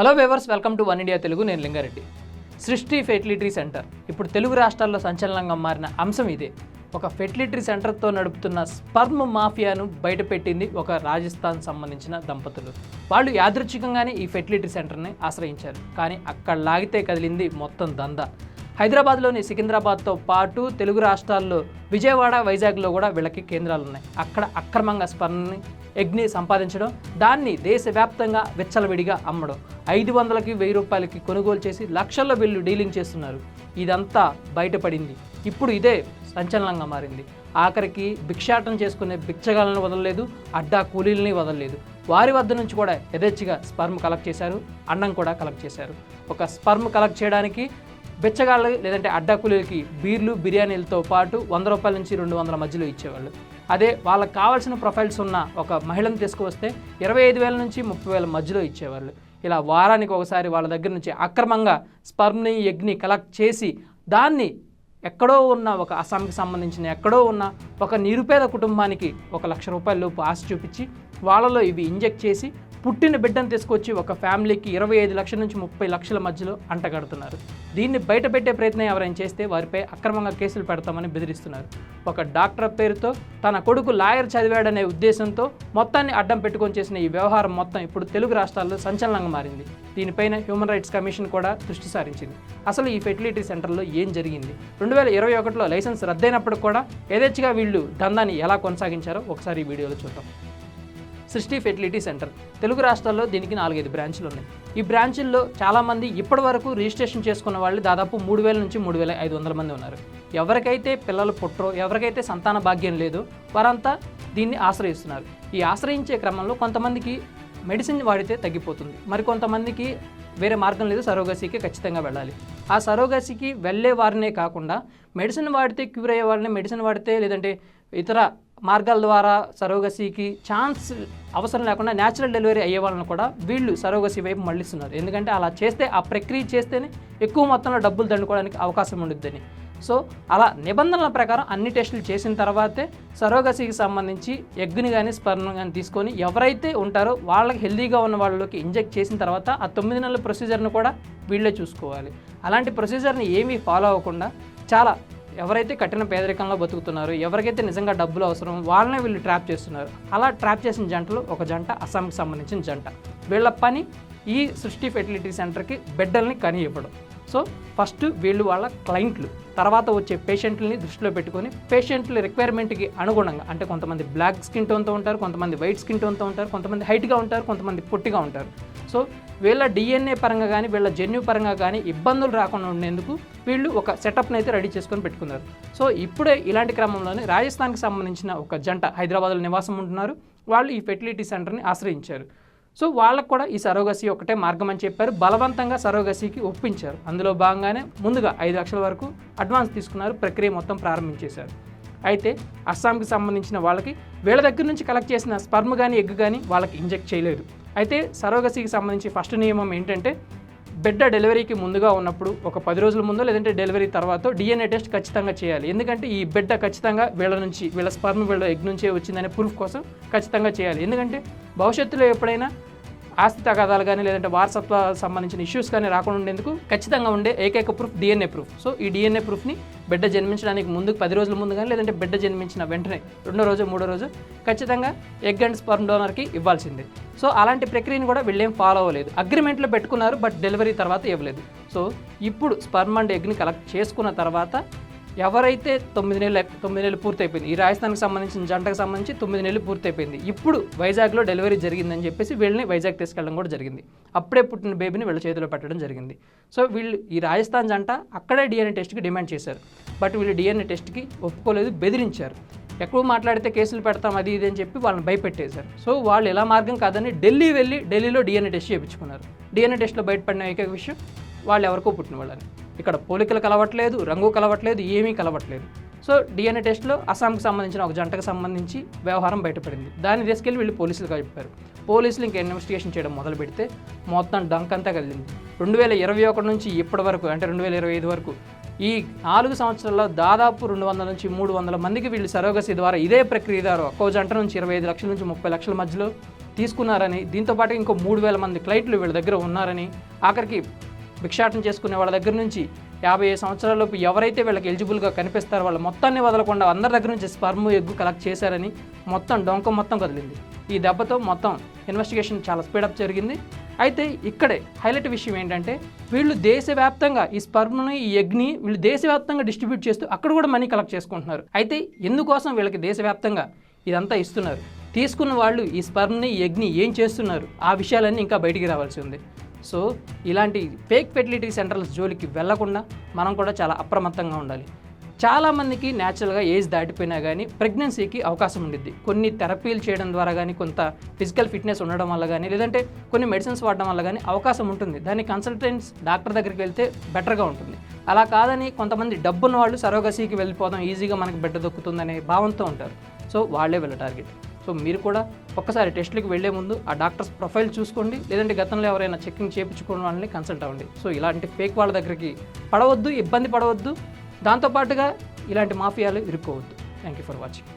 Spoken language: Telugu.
Hello viewers welcome to one India Telugu నేను లింగారెడ్డి. సృష్టి ఫెర్టిలిటరీ సెంటర్. ఇప్పుడు తెలుగు రాష్ట్రాల్లో సంచలనంగా మారిన అంశం ఇదే. ఒక ఫెర్టిలిటరీ సెంటర్తో నడుపుతున్న స్పర్మ్ మాఫియాను బయటపెట్టింది ఒక రాజస్థాన్ సంబంధించిన దంపతులు. వాళ్ళు యాదృచ్ఛికంగానే ఈ ఫెర్టిలిటరీ సెంటర్ని ఆశ్రయించారు. కానీ అక్కడ లాగితే కదిలింది మొత్తం దందా. హైదరాబాద్లోని సికింద్రాబాద్తో పాటు తెలుగు రాష్ట్రాల్లో విజయవాడ వైజాగ్లో కూడా వీళ్ళకి కేంద్రాలు ఉన్నాయి అక్కడ అక్రమంగా స్పర్మ్ని ఎగ్ని సంపాదించడం దాన్ని దేశవ్యాప్తంగా విచ్చలవిడిగా అమ్మడం. ఐదు వందలకి వెయ్యి రూపాయలకి కొనుగోలు చేసి లక్షల్లో బిల్లు డీలింగ్ చేస్తున్నారు. ఇదంతా బయటపడింది. ఇప్పుడు ఇదే సంచలనంగా మారింది. ఆఖరికి భిక్షాటం చేసుకునే భిక్షగాలను వదలలేదు అడ్డా కూలీలని వదలలేదు. వారి వద్ద నుంచి కూడా యథేచ్ఛగా స్పర్మ్ కలెక్ట్ చేశారు అన్నం కూడా కలెక్ట్ చేశారు. ఒక స్పర్మ్ కలెక్ట్ చేయడానికి బిచ్చగాళ్ళు లేదంటే అడ్డాకులకి బీర్లు బిర్యానీలతో పాటు వంద రూపాయల నుంచి రెండు వందల మధ్యలో ఇచ్చేవాళ్ళు. అదే వాళ్ళకి కావాల్సిన ప్రొఫైల్స్ ఉన్న ఒక మహిళను తీసుకువస్తే ఇరవై ఐదు వేల నుంచి ముప్పై వేల మధ్యలో ఇచ్చేవాళ్ళు. ఇలా వారానికి ఒకసారి వాళ్ళ దగ్గర నుంచి అక్రమంగా స్పర్మ్ని ఎగ్ని కలెక్ట్ చేసి దాన్ని ఎక్కడో ఉన్న ఒక అస్సాంకి సంబంధించిన ఎక్కడో ఉన్న ఒక నిరుపేద కుటుంబానికి ఒక లక్ష రూపాయల లోపు ఆశ చూపించి వాళ్ళలో ఇవి ఇంజెక్ట్ చేసి పుట్టిన బిడ్డను తీసుకొచ్చి ఒక ఫ్యామిలీకి ఇరవై ఐదు లక్షల నుంచి ముప్పై లక్షల మధ్యలో అంటగడుతున్నారు దీన్ని బయటపెట్టే ప్రయత్నం ఎవరైనా చేస్తే వారిపై అక్రమంగా కేసులు పెడతామని బెదిరిస్తున్నారు. ఒక డాక్టర్ పేరుతో తన కొడుకు లాయర్ చదివాడనే ఉద్దేశంతో మొత్తాన్ని అడ్డం పెట్టుకొని చేసిన ఈ వ్యవహారం మొత్తం ఇప్పుడు తెలుగు రాష్ట్రాల్లో సంచలనంగా మారింది. దీనిపైన హ్యూమన్ రైట్స్ కమిషన్ కూడా దృష్టి సారించింది. అసలు ఈ ఫెర్టిలిటీ సెంటర్లో ఏం జరిగింది? రెండు వేల ఇరవై ఒకటిలో లైసెన్స్ రద్దయినప్పుడు కూడా యథేచ్ఛగా వీళ్ళు దందాన్ని ఎలా కొనసాగించారో ఒకసారి ఈ వీడియోలో చూద్దాం. సృష్టి ఫెర్టిలిటీ సెంటర్. తెలుగు రాష్ట్రాల్లో దీనికి నాలుగైదు బ్రాంచ్లు ఉన్నాయి. ఈ బ్రాంచ్ల్లో చాలామంది ఇప్పటి వరకు రిజిస్ట్రేషన్ చేసుకున్న వాళ్ళు దాదాపు మూడు వేల నుంచి మూడు వేల ఐదు వందల మంది ఉన్నారు. ఎవరికైతే పిల్లలు పుట్టరో ఎవరికైతే సంతాన భాగ్యం లేదో వారంతా దీన్ని ఆశ్రయిస్తున్నారు. ఈ ఆశ్రయించే క్రమంలో కొంతమందికి మెడిసిన్ వాడితే తగ్గిపోతుంది. మరి కొంతమందికి వేరే మార్గం లేదు సరోగసీకి ఖచ్చితంగా వెళ్ళాలి. ఆ సరోగసీకి వెళ్ళే వారినే కాకుండా మెడిసిన్ వాడితే క్యూర్ అయ్యే వారిని మెడిసిన్ వాడితే లేదంటే ఇతర మార్గాల ద్వారా సరోగసీకి ఛాన్స్ అవసరం లేకుండా న్యాచురల్ డెలివరీ అయ్యే వాళ్ళని కూడా వీళ్ళు సరోగసీ వైపు మళ్ళిస్తున్నారు. ఎందుకంటే అలా చేస్తే ఆ ప్రక్రియ చేస్తేనే ఎక్కువ మొత్తంలో డబ్బులు దండుకోవడానికి అవకాశం ఉండుద్దని. సో అలా నిబంధనల ప్రకారం అన్ని టెస్టులు చేసిన తర్వాతే సరోగసీకి సంబంధించి ఎగ్గుని కానీ స్పర్మ్ కానీ తీసుకొని ఎవరైతే ఉంటారో వాళ్ళకి హెల్దీగా ఉన్న వాళ్ళకి ఇంజెక్ట్ చేసిన తర్వాత ఆ తొమ్మిది నెలల ప్రొసీజర్ను కూడా వీళ్ళే చూసుకోవాలి. అలాంటి ప్రొసీజర్ని ఏమీ ఫాలో అవ్వకుండా చాలా ఎవరైతే కఠిన పేదరికంలో బతుకుతున్నారో ఎవరికైతే నిజంగా డబ్బులు అవసరం వాళ్ళనే వీళ్ళు ట్రాప్ చేస్తున్నారు. అలా ట్రాప్ చేసిన జంటలు ఒక జంట అస్సాంకి సంబంధించిన జంట. వీళ్ళ పని ఈ సృష్టి ఫెర్టిలిటీ సెంటర్కి బిడ్డల్ని కని ఇవ్వడం. సో ఫస్ట్ వీళ్ళు వాళ్ళ క్లయింట్లు. తర్వాత వచ్చే పేషెంట్లని దృష్టిలో పెట్టుకొని పేషెంట్ల రిక్వైర్మెంట్కి అనుగుణంగా అంటే కొంతమంది బ్లాక్ స్కిన్ టోన్తో ఉంటారు కొంతమంది వైట్ స్కిన్ టోన్తో ఉంటారు కొంతమంది హైట్గా ఉంటారు కొంతమంది పొట్టిగా ఉంటారు. సో వీళ్ళ డిఎన్ఏ పరంగా కానీ వీళ్ళ జన్యు పరంగా కానీ ఇబ్బందులు రాకుండా ఉండేందుకు వీళ్ళు ఒక సెటప్ని అయితే రెడీ చేసుకొని పెట్టుకున్నారు. సో ఇప్పుడే ఇలాంటి క్రమంలోనే రాజస్థాన్కి సంబంధించిన ఒక జంట హైదరాబాద్లో నివాసం ఉంటున్నారు. వాళ్ళు ఈ ఫెర్టిలిటీ సెంటర్ని ఆశ్రయించారు. సో వాళ్ళకు కూడా ఈ సరోగసి ఒకటే మార్గం అని చెప్పారు. బలవంతంగా సరోగసికి ఒప్పించారు. అందులో భాగంగానే ముందుగా ఐదు లక్షల వరకు అడ్వాన్స్ తీసుకున్నారు. ప్రక్రియ మొత్తం ప్రారంభించేశారు. అయితే అస్సాంకి సంబంధించిన వాళ్ళకి వీళ్ళ దగ్గర నుంచి కలెక్ట్ చేసిన స్పర్మ్ కానీ ఎగ్ కానీ వాళ్ళకి ఇంజెక్ట్ చేయలేదు. అయితే సరోగసికి సంబంధించి ఫస్ట్ నియమం ఏంటంటే బిడ్డ డెలివరీకి ముందుగా ఉన్నప్పుడు ఒక పది రోజుల ముందో లేదంటే డెలివరీ తర్వాత డిఎన్ఏ టెస్ట్ ఖచ్చితంగా చేయాలి. ఎందుకంటే ఈ బిడ్డ ఖచ్చితంగా వీళ్ళ నుంచి వీళ్ళ స్పర్మ్ వీళ్ళ ఎగ్ నుంచే వచ్చిందనే ప్రూఫ్ కోసం ఖచ్చితంగా చేయాలి. ఎందుకంటే భవిష్యత్తులో ఎప్పుడైనా ఆస్తి తగాదాలు కానీ లేదంటే వారసత్వ సంబంధించిన ఇష్యూస్ కానీ రాకుండా ఉండేందుకు ఖచ్చితంగా ఉండే ఏకైక ప్రూఫ్ డిఎన్ఏ ప్రూఫ్ సో ఈ డిఎన్ఏ ప్రూఫ్ని బిడ్డ జన్మించడానికి ముందుకు పది రోజుల ముందు కానీ లేదంటే బిడ్డ జన్మించిన వెంటనే రెండో రోజు మూడో రోజు ఖచ్చితంగా ఎగ్ అండ్ స్పర్మ్ డోనర్కి ఇవ్వాల్సిందే. సో అలాంటి ప్రక్రియను కూడా వీళ్ళేం ఫాలో అవ్వలేదు. అగ్రిమెంట్లో పెట్టుకున్నారు బట్ డెలివరీ తర్వాత ఇవ్వలేదు. సో ఇప్పుడు స్పర్మ్ అండ్ ఎగ్ని కలెక్ట్ చేసుకున్న తర్వాత ఎవరైతే తొమ్మిది నెలలు తొమ్మిది నెలలు పూర్తయిపోయింది ఈ రాజస్థాన్కి సంబంధించిన జంటకు సంబంధించి తొమ్మిది నెలలు పూర్తయిపోయింది. ఇప్పుడు వైజాగ్లో డెలివరీ జరిగిందని చెప్పేసి వీళ్ళని వైజాగ్ తీసుకెళ్ళడం కూడా జరిగింది. అప్పుడే పుట్టిన బేబీని వీళ్ళ చేతిలో పెట్టడం జరిగింది. సో వీళ్ళు ఈ రాజస్థాన్ జంట అక్కడే డిఎన్ఏ టెస్ట్కి డిమాండ్ చేశారు. బట్ వీళ్ళు డిఎన్ఏ టెస్ట్కి ఒప్పుకోలేదు బెదిరించారు. ఎక్కువ మాట్లాడితే కేసులు పెడతాం అది ఇది అని చెప్పి వాళ్ళని భయపెట్టేశారు. సో వాళ్ళు ఎలా మార్గం కాదని ఢిల్లీ వెళ్ళి ఢిల్లీలో డిఎన్ఏ టెస్ట్ చేయించుకున్నారు. డిఎన్ఏ టెస్ట్లో బయటపడిన ఏకైక విషయం వాళ్ళు ఎవరికో పుట్టిన వాళ్ళని ఇక్కడ పోలికలు కలవట్లేదు రంగు కలవట్లేదు ఏమీ కలవట్లేదు. సో డిఎన్ఏ టెస్ట్లో అస్సాంకి సంబంధించిన ఒక జంటకు సంబంధించి వ్యవహారం బయటపడింది. దాన్ని తీసుకెళ్ళి వీళ్ళు పోలీసులుగా చెప్పారు. పోలీసులు ఇంకా ఇన్వెస్టిగేషన్ చేయడం మొదలు పెడితే మొత్తం డంక్ అంతా కలిగింది. రెండు వేల ఇరవై ఒకటి నుంచి ఇప్పటి వరకు అంటే రెండు వేల ఇరవై ఐదు వరకు ఈ నాలుగు సంవత్సరాల్లో దాదాపు రెండు వందల నుంచి మూడు వందల మందికి వీళ్ళు సరోగసి ద్వారా ఇదే ప్రక్రియ ద్వారా ఒక్కో జంట నుంచి ఇరవై ఐదు లక్షల నుంచి ముప్పై లక్షల మధ్యలో తీసుకున్నారని దీంతోపాటు ఇంకో మూడు వేల మంది క్లైంట్లు వీళ్ళ దగ్గర ఉన్నారని ఆఖరికి భిక్షాటన చేసుకునే వాళ్ళ దగ్గర నుంచి యాభై ఐదు సంవత్సరాలలోపు ఎవరైతే వీళ్ళకి ఎలిజిబుల్గా కనిపిస్తారో వాళ్ళ మొత్తాన్ని వదలకుండా అందరి దగ్గర నుంచి స్పర్మ్ ఎగ్గు కలెక్ట్ చేశారని మొత్తం డొంక మొత్తం కదిలింది. ఈ దెబ్బతో మొత్తం ఇన్వెస్టిగేషన్ చాలా స్పీడప్ జరిగింది. అయితే ఇక్కడే హైలైట్ విషయం ఏంటంటే వీళ్ళు దేశవ్యాప్తంగా ఈ స్పర్మ్ని ఈ ఎగ్ని వీళ్ళు దేశవ్యాప్తంగా డిస్ట్రిబ్యూట్ చేస్తూ అక్కడ కూడా మనీ కలెక్ట్ చేసుకుంటున్నారు. అయితే ఎందుకోసం వీళ్ళకి దేశవ్యాప్తంగా ఇదంతా ఇస్తున్నారు? తీసుకున్న వాళ్ళు ఈ స్పర్మ్ని ఈ ఎగ్ని ఏం చేస్తున్నారు? ఆ విషయాలన్నీ ఇంకా బయటికి రావాల్సి ఉంది. సో ఇలాంటి ఫేక్ ఫెర్టిలిటీ సెంటర్స్ జోలికి వెళ్ళకుండా మనం కూడా చాలా అప్రమత్తంగా ఉండాలి. చాలామందికి న్యాచురల్గా ఏజ్ దాటిపోయినా కానీ ప్రెగ్నెన్సీకి అవకాశం ఉండిద్ది. కొన్ని థెరపీలు చేయడం ద్వారా కానీ కొంత ఫిజికల్ ఫిట్నెస్ ఉండడం వల్ల కానీ లేదంటే కొన్ని మెడిసిన్స్ వాడడం వల్ల కానీ అవకాశం ఉంటుంది. దాన్ని కన్సల్టెంట్స్ డాక్టర్ దగ్గరికి వెళ్తే బెటర్గా ఉంటుంది. అలా కాదని కొంతమంది డబ్బున్న వాళ్ళు సరోగసీకి వెళ్ళిపోదాం ఈజీగా మనకి బిడ్డ దొక్కుతుందనే భావంతో ఉంటారు. సో వాళ్ళే వీళ్ళ టార్గెట్ సో మీరు కూడా ఒక్కసారి టెస్ట్లకు వెళ్ళే ముందు ఆ డాక్టర్స్ ప్రొఫైల్ చూసుకోండి. లేదంటే గతంలో ఎవరైనా చెకింగ్ చేయించుకోవడం వాళ్ళని కన్సల్ట్ అవ్వండి. సో ఇలాంటి ఫేక్ వాళ్ళ దగ్గరికి పడవద్దు ఇబ్బంది పడవద్దు. దాంతోపాటుగా ఇలాంటి మాఫియాలు ఇరుక్కోవద్దు. Thank you for watching.